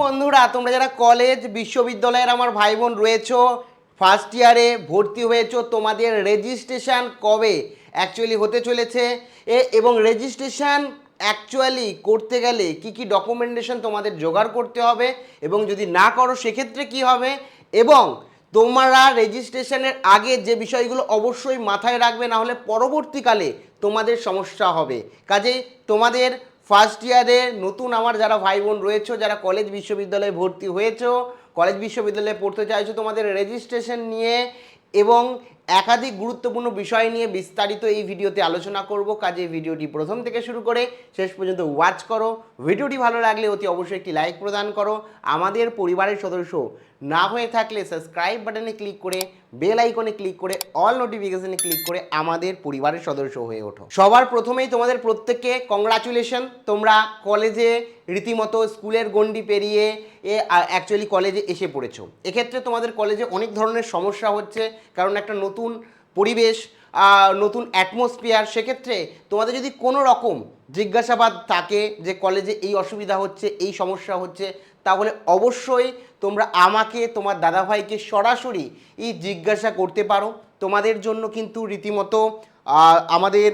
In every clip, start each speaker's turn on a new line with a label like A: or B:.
A: বন্ধুরা, তোমরা যারা কলেজ বিশ্ববিদ্যালয়ের আমার ভাই বোন রয়েছো ফার্স্ট ইয়ারে ভর্তি হয়েছো, তোমাদের রেজিস্ট্রেশন কবে অ্যাকচুয়ালি হতে চলেছে? এবং রেজিস্ট্রেশন অ্যাকচুয়ালি করতে গেলে কি কি ডকুমেন্টেশন তোমাদের জোগাড় করতে হবে? এবং যদি না করো, সেক্ষেত্রে কি হবে? এবং তোমরা রেজিস্ট্রেশনের আগে যে বিষয়গুলো অবশ্যই মাথায় রাখবে, না হলে পরবর্তীকালে তোমাদের সমস্যা হবে। কাজেই তোমাদের ফার্স্ট ইয়ারে নতুন আমার যারা ভাই বোন রয়েছে, যারা কলেজ বিশ্ববিদ্যালয়ে ভর্তি হয়েছো কলেজ বিশ্ববিদ্যালয়ে পড়তে চাইছো, তোমাদের রেজিস্ট্রেশন নিয়ে এবং একাধিক গুরুত্বপূর্ণ বিষয় নিয়ে বিস্তারিত এই ভিডিওতে আলোচনা করব। কাজে ভিডিওটি প্রথম থেকে শুরু করে শেষ পর্যন্ত ওয়াচ করো। ভিডিওটি ভালো লাগলে অতি অবশ্যই একটি লাইক প্রদান করো। আমাদের পরিবারের সদস্য না হয়ে থাকলে সাবস্ক্রাইব বাটনে ক্লিক করে বেল আইকনে ক্লিক করে অল নোটিফিকেশনে ক্লিক করে আমাদের পরিবারের সদস্য হয়ে ওঠো। সবার প্রথমেই তোমাদের প্রত্যেককে কংগ্রাচুলেশন তোমরা কলেজে রীতিমতো স্কুলের গণ্ডি পেরিয়ে এ অ্যাকচুয়ালি কলেজে এসে পড়েছো। এক্ষেত্রে তোমাদের কলেজে অনেক ধরনের সমস্যা হচ্ছে। কারণ একটা নতুন পরিবেশ নতুন অ্যাটমসফিয়ার সেক্ষেত্রে তোমাদের যদি কোনো রকম জিজ্ঞাসাবাদ থাকে যে কলেজে এই অসুবিধা হচ্ছে, এই সমস্যা হচ্ছে, তাহলে অবশ্যই তোমরা আমাকে, তোমার দাদাভাইকে সরাসরি এই জিজ্ঞাসা করতে পারো। তোমাদের জন্য কিন্তু রীতিমতো আমাদের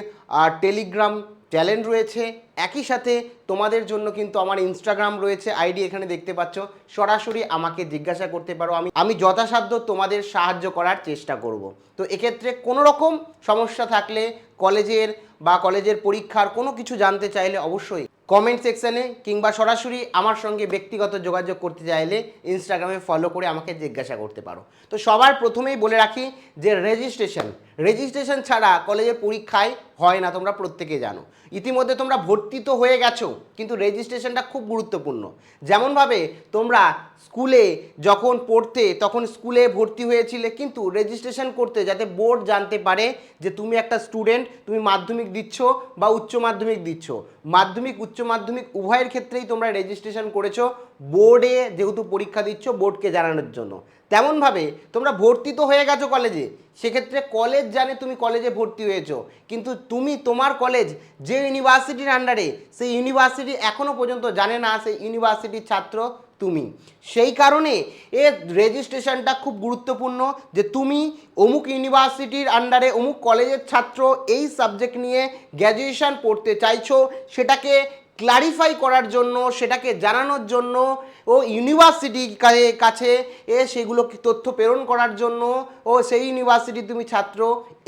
A: টেলিগ্রাম ট্যালেন্ট রয়েছে। একই সাথে তোমাদের জন্য কিন্তু আমার ইনস্টাগ্রাম রয়েছে আইডি এখানে দেখতে পাচ্ছ। সরাসরি আমাকে জিজ্ঞাসা করতে পারো। আমি আমি যথাসাধ্য তোমাদের সাহায্য করার চেষ্টা করব। তো এক্ষেত্রে কোনো রকম সমস্যা থাকলে কলেজের বা কলেজের পরীক্ষার কোনো কিছু জানতে চাইলে অবশ্যই কমেন্ট সেকশানে কিংবা সরাসরি আমার সঙ্গে ব্যক্তিগত যোগাযোগ করতে চাইলে ইনস্টাগ্রামে ফলো করে আমাকে জিজ্ঞাসা করতে পারো। তো সবার প্রথমেই বলে রাখি যে রেজিস্ট্রেশন রেজিস্ট্রেশন ছাড়া কলেজের পরীক্ষায় হয় না, তোমরা প্রত্যেকে জানো। ইতিমধ্যে তোমরা ভর্তি তো হয়ে গেছো, কিন্তু রেজিস্ট্রেশনটা খুব গুরুত্বপূর্ণ। যেমনভাবে তোমরা স্কুলে যখন পড়তে, তখন স্কুলে ভর্তি হয়েছিলে, কিন্তু রেজিস্ট্রেশন করতে যাতে বোর্ড জানতে পারে যে তুমি একটা স্টুডেন্ট তুমি মাধ্যমিক দিচ্ছ বা উচ্চ মাধ্যমিক দিচ্ছ। মাধ্যমিক, উচ্চ মাধ্যমিক উভয়ের ক্ষেত্রেই তোমরা রেজিস্ট্রেশন করেছ বোর্ডে যেহেতু পরীক্ষা দিচ্ছ, বোর্ডকে জানানোর জন্য। তেমনভাবে তোমরা ভর্তি তো হয়ে গেছো কলেজে। সেক্ষেত্রে কলেজ জানে তুমি কলেজে ভর্তি হয়েছো। কিন্তু তুমি তোমার কলেজ যে ইউনিভার্সিটির আন্ডারে সেই ইউনিভার্সিটি এখনও পর্যন্ত জানে না সেই ইউনিভার্সিটির ছাত্র তুমি। সেই কারণে এর রেজিস্ট্রেশনটা খুব গুরুত্বপূর্ণ যে তুমি অমুক ইউনিভার্সিটির আন্ডারে অমুক কলেজের ছাত্র এই সাবজেক্ট নিয়ে গ্র্যাজুয়েশন পড়তে চাইছো। সেটাকে ক্লারিফাই করার জন্য, সেটাকে জানানোর জন্য ও ইউনিভার্সিটি কাছে এ সেগুলো তথ্য প্রেরণ করার জন্য ও সেই ইউনিভার্সিটি তুমি ছাত্র,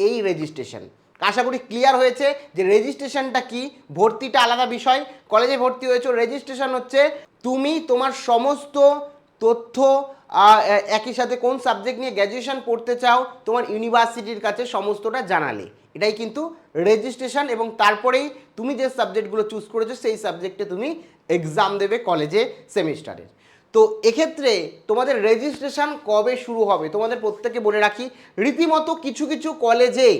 A: এই রেজিস্ট্রেশন আশা করি ক্লিয়ার হয়েছে যে রেজিস্ট্রেশনটা কি? ভর্তিটা আলাদা বিষয়। কলেজে ভর্তি হয়েছে রেজিস্ট্রেশন হচ্ছে তুমি তোমার সমস্ত তথ্য একই সাথে কোন সাবজেক্ট নিয়ে গ্র্যাজুয়েশন পড়তে চাও, তোমার ইউনিভার্সিটির কাছে সমস্তটা জানালে। এটাই কিন্তু রেজিস্ট্রেশন এবং তারপরেই তুমি যে সাবজেক্টগুলো চুজ করেছ, সেই সাবজেক্টে তুমি এক্সাম দেবে কলেজে সেমিস্টারের তো এক্ষেত্রে তোমাদের রেজিস্ট্রেশন কবে শুরু হবে? তোমাদের প্রত্যেকে বলে রাখি, রীতিমতো কিছু কিছু কলেজে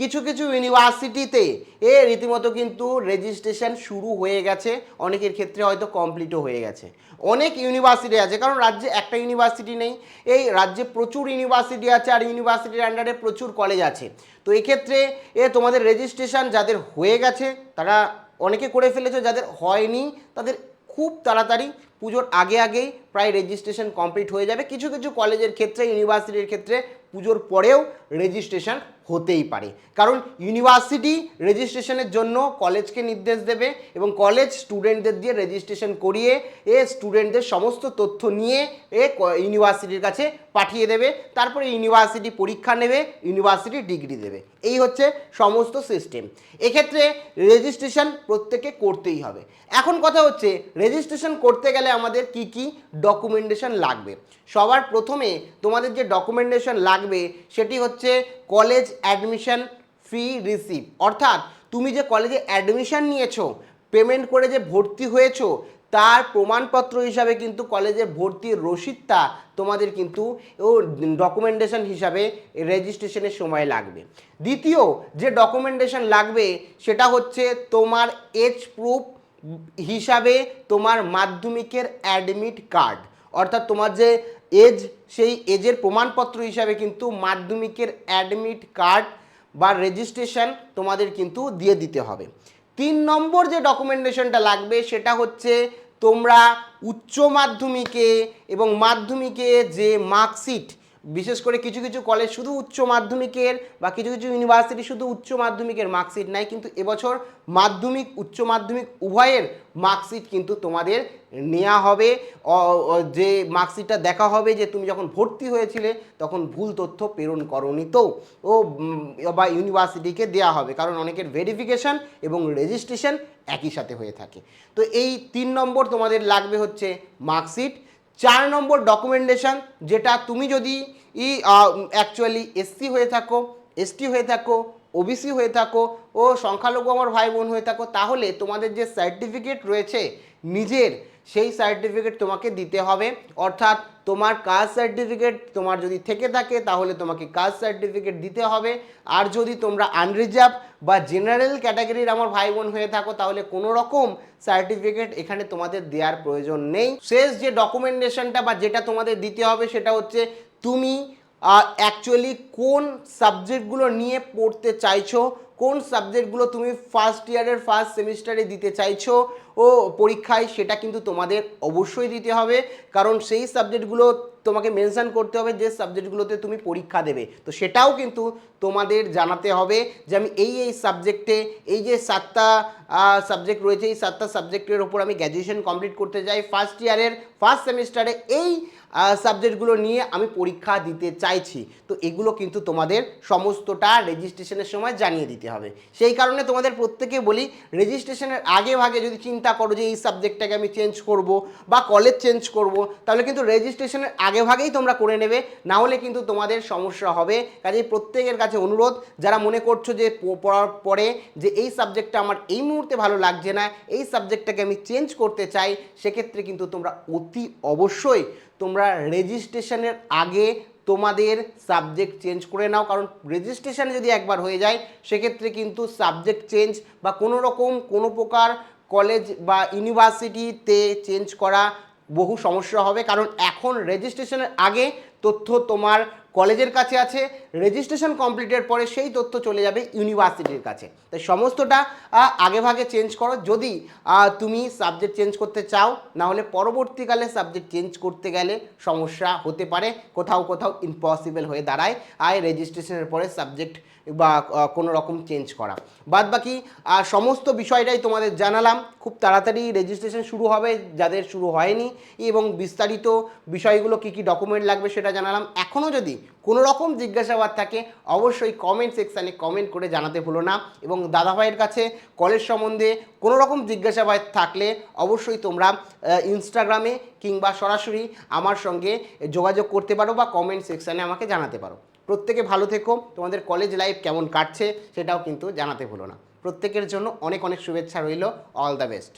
A: কিছু কিছু ইউনিভার্সিটিতে এ রীতিমতো কিন্তু রেজিস্ট্রেশন শুরু হয়ে গেছে। অনেকের ক্ষেত্রে হয়তো কমপ্লিটও হয়ে গেছে। অনেক ইউনিভার্সিটি আছে, কারণ রাজ্যে একটা ইউনিভার্সিটি নেই। এই রাজ্যে প্রচুর ইউনিভার্সিটি আছে আর ইউনিভার্সিটির আন্ডারে প্রচুর কলেজ আছে। তো এক্ষেত্রে এ তোমাদের রেজিস্ট্রেশন যাদের হয়ে গেছে, তারা অনেকে করে ফেলেছে, যাদের হয়নি, তাদের খুব তাড়াতাড়ি পুজোর আগে আগেই প্রায় রেজিস্ট্রেশন কমপ্লিট হয়ে যাবে। কিছু কিছু কলেজের ক্ষেত্রে ইউনিভার্সিটির ক্ষেত্রে পুজোর পরেও রেজিস্ট্রেশন হতেই পারে। কারণ ইউনিভার্সিটি রেজিস্ট্রেশনের জন্য কলেজকে নির্দেশ দেবে এবং কলেজ স্টুডেন্টদের দিয়ে রেজিস্ট্রেশন করিয়ে এ স্টুডেন্টদের সমস্ত তথ্য নিয়ে এ ইউনিভার্সিটির কাছে পাঠিয়ে দেবে। তারপরে ইউনিভার্সিটি পরীক্ষা নেবে ইউনিভার্সিটি ডিগ্রি দেবে। এই হচ্ছে সমস্ত সিস্টেম এক্ষেত্রে রেজিস্ট্রেশন প্রত্যেকে করতেই হবে। এখন কথা হচ্ছে রেজিস্ট্রেশন করতে গেলে আমাদের কি কি ডকুমেন্টেশন লাগবে? সবার প্রথমে তোমাদের যে ডকুমেন্টেশন লাগবে সেটি হচ্ছে কলেজ অ্যাডমিশন ফি রিসিভ অর্থাৎ তুমি যে কলেজে অ্যাডমিশন নিয়েছো পেমেন্ট করে যে ভর্তি হয়েছো, তার প্রমাণপত্র হিসাবে কিন্তু কলেজের ভর্তির রসিদটা তোমাদের কিন্তু ও ডকুমেন্টেশন হিসাবে রেজিস্ট্রেশনের সময় লাগবে। দ্বিতীয় যে ডকুমেন্টেশন লাগবে, সেটা হচ্ছে তোমার এজ প্রুফ হিসাবে তোমার মাধ্যমিকের অ্যাডমিট কার্ড অর্থাৎ তোমার যে এজ, সেই এজের প্রমাণপত্র হিসাবে কিন্তু মাধ্যমিকের অ্যাডমিট কার্ড বা রেজিস্ট্রেশন তোমাদের কিন্তু দিয়ে দিতে হবে। তিন নম্বর যে ডকুমেন্টেশনটা লাগবে সেটা হচ্ছে তোমরা উচ্চ মাধ্যমিকে এবং মাধ্যমিকে যে মার্কশিট বিশেষ করে কিছু কিছু কলেজ শুধু উচ্চ মাধ্যমিকের বা কিছু কিছু ইউনিভার্সিটি শুধু উচ্চ মাধ্যমিকের মার্কশিট নাই, কিন্তু এবছর মাধ্যমিক, উচ্চ মাধ্যমিক উভয়ের মার্কশিট কিন্তু তোমাদের নেওয়া হবে। যে মার্কশিটটা দেখা হবে যে তুমি যখন ভর্তি হয়েছিলে, তখন ভুল তথ্য প্রেরণ করনি তো। ও বা ইউনিভার্সিটিকে দেওয়া হবে, কারণ অনেকের ভেরিফিকেশন এবং রেজিস্ট্রেশন একই সাথে হয়ে থাকে। তো এই তিন নম্বর তোমাদের লাগবে হচ্ছে মার্কশিট চার নম্বর ডকুমেন্টেশন যেটা তুমি যদি ই অ্যাকচুয়ালি এসসি হয়ে থাকো এসটি হয়ে থাকো ওবিসি হয়ে থাকো, ও সংখ্যালঘু আমার ভাই বোন হয়ে থাকো, তাহলে তোমাদের যে সার্টিফিকেট রয়েছে, নিজের সেই সার্টিফিকেট তোমাকে দিতে হবে। অর্থাৎ তোমার কাস্ট সার্টিফিকেট তোমার যদি থেকে থাকে, তাহলে তোমাকে কাস্ট সার্টিফিকেট দিতে হবে। আর যদি তোমরা আনরিজার্ভ বা জেনারেল ক্যাটাগরির আমার ভাই বোন হয়ে থাকো, তাহলে কোনো রকম সার্টিফিকেট এখানে তোমাদের দেওয়ার প্রয়োজন নেই। শেষ যে ডকুমেন্টেশনটা বা যেটা তোমাদের দিতে হবে, সেটা হচ্ছে তুমি অ্যাকচুয়ালি কোন সাবজেক্টগুলো নিয়ে পড়তে চাইছো কোন সাবজেক্টগুলো তুমি ফার্স্ট ইয়ারের ফার্স্ট সেমিস্টারে দিতে চাইছো ও পরীক্ষায় সেটা কিন্তু তোমাদের অবশ্যই দিতে হবে। কারণ সেই সাবজেক্টগুলো তোমাকে মেনশান করতে হবে যে সাবজেক্টগুলোতে তুমি পরীক্ষা দেবে। তো সেটাও কিন্তু তোমাদের জানাতে হবে যে আমি এই এই সাবজেক্টে, এই যে সাতটা সাবজেক্ট রয়েছে, এই সাতটা সাবজেক্টের ওপর আমি গ্র্যাজুয়েশন কমপ্লিট করতে চাই। ফার্স্ট ইয়ারের ফার্স্ট সেমিস্টারে এই সাবজেক্টগুলো নিয়ে আমি পরীক্ষা দিতে চাইছি। তো এগুলো কিন্তু তোমাদের সমস্তটা রেজিস্ট্রেশনের সময় জানিয়ে দিতে হবে। সেই কারণে তোমাদের প্রত্যেকে বলি রেজিস্ট্রেশনের আগে ভাগে যদি চিন্তা করো যে এই সাবজেক্টটাকে আমি চেঞ্জ করব বা কলেজ চেঞ্জ করব, তাহলে কিন্তু রেজিস্ট্রেশনের আগে ভাগেই তোমরা করে নেবে। না হলে কিন্তু তোমাদের সমস্যা হবে। কাজেই প্রত্যেকের কাছে অনুরোধ, যারা মনে করছ যে পড়ার পরে যে এই সাবজেক্টটা আমার এই মুহূর্তে ভালো লাগছে না, এই সাবজেক্টটাকে আমি চেঞ্জ করতে চাই, সেক্ষেত্রে কিন্তু তোমরা অতি অবশ্যই তোমরা রেজিস্ট্রেশনের আগে তোমাদের সাবজেক্ট চেঞ্জ করে নাও, কারণ রেজিস্ট্রেশন যদি একবার হয়ে যায়, সেক্ষেত্রে কিন্তু সাবজেক্ট চেঞ্জ বা কোনো রকম কোনো প্রকার কলেজ বা ইউনিভার্সিটিতে চেঞ্জ করা বহু সমস্যা হবে, কারণ এখন রেজিস্ট্রেশনের আগে তথ্য তোমার কলেজের কাছে আছে রেজিস্ট্রেশন কমপ্লিটের পরে সেই তথ্য চলে যাবে ইউনিভার্সিটির কাছে। তাই সমস্তটা আগেভাগে আগে ভাগে চেঞ্জ করো। যদি তুমি সাবজেক্ট চেঞ্জ করতে চাও না হলে পরবর্তীকালে সাবজেক্ট চেঞ্জ করতে গেলে সমস্যা হতে পারে। কোথাও কোথাও ইম্পসিবল হয়ে দাঁড়ায়। আর রেজিস্ট্রেশনের পরে সাবজেক্ট বা কোনো রকম চেঞ্জ করা। বাদ বাকি সমস্ত বিষয়টাই তোমাদের জানালাম। খুব তাড়াতাড়ি রেজিস্ট্রেশন শুরু হবে, যাদের শুরু হয়নি, এবং বিস্তারিত বিষয়গুলো কী কী ডকুমেন্ট লাগবে সেটা জানালাম। এখনও যদি কোনো রকম জিজ্ঞাসাবাদ থাকে, অবশ্যই কমেন্ট সেকশানে কমেন্ট করে জানাতে ভুলো না। এবং দাদাভাইয়ের কাছে কলেজ সম্বন্ধে কোনো রকম জিজ্ঞাসাবাদ থাকলে অবশ্যই তোমরা ইনস্টাগ্রামে কিংবা সরাসরি আমার সঙ্গে যোগাযোগ করতে পারো বা কমেন্ট সেকশানে আমাকে জানাতে পারো। প্রত্যেকে ভালো থেকো। তোমাদের কলেজ লাইফ কেমন কাটছে সেটাও কিন্তু জানাতে ভুলো না। প্রত্যেকের জন্য অনেক অনেক শুভেচ্ছা রইল। All the best